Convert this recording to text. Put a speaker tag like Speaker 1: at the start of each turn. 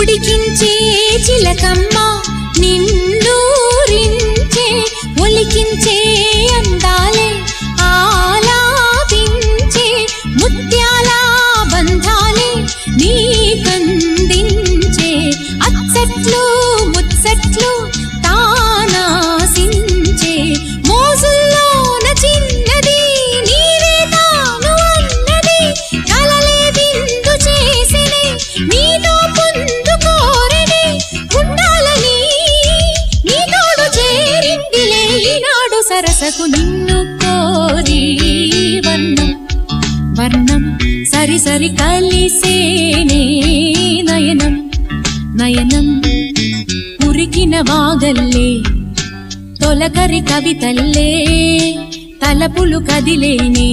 Speaker 1: ఉడికించే చిలకమ్మ నిన్నూరించే ఒలికించే సరసకు నిన్ను కోరి వర్ణం వర్ణం సరి సరి కలిసేనే నయనం నయనం. ఉరికిన వాగల్లే తొలకరి కవితల్లే తలపులు కదిలేనే.